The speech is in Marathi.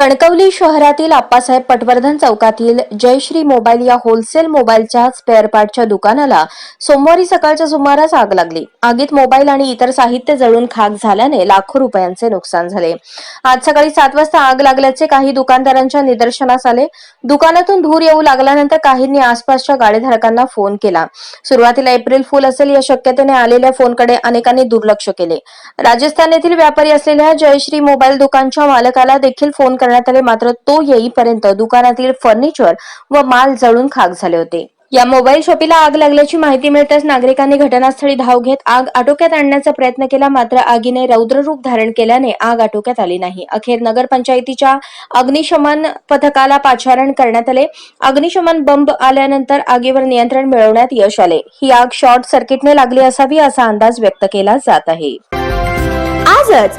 कणकवली शहरातील आप्पासाहेब पटवर्धन चौकातील जयश्री मोबाईल या होलसेल मोबाईलच्या स्पेअर पार्टच्या दुकानाला सोमवारी सकाळच्या सुमारास आग लागली. आगीत मोबाईल आणि इतर साहित्य जळून खाक झाल्याने लाखो रुपयांचे नुकसान झाले. आज सकाळी सात वाजता आग लागल्याचे काही दुकानदारांच्या निदर्शनास आले. दुकानातून धूर येऊ लागल्यानंतर काहींनी आसपासच्या गाडीधारकांना फोन केला. सुरुवातीला एप्रिल फुल असेल या शक्यतेने आलेल्या फोनकडे अनेकांनी दुर्लक्ष केले. राजस्थान येथील व्यापारी असलेल्या जयश्री मोबाईल दुकानच्या मालकाला देखील फोन करण्यात आले मात्र तो येईपर्यंत दुकानातील फर्निचर व माल जळून खाक झाले होते. या मोबाईल शॉपीला आग लागल्याची माहिती मिळताच नागरिकांनी घटनास्थळी धाव घेत आग आटोक्यात आणण्याचा प्रयत्न केला मात्र आगीने रौद्र रूप धारण केल्याने आग आटोक्यात आली नाही. अखेर नगरपंचायतीच्या अग्निशमन पथकाला पाचारण करण्यात आले. अग्निशमन बंब आल्यानंतर आगीवर नियंत्रण मिळवण्यात यश आले. ही आग शॉर्ट सर्किटने लागली असावी असा अंदाज व्यक्त केला जात आहे. आजच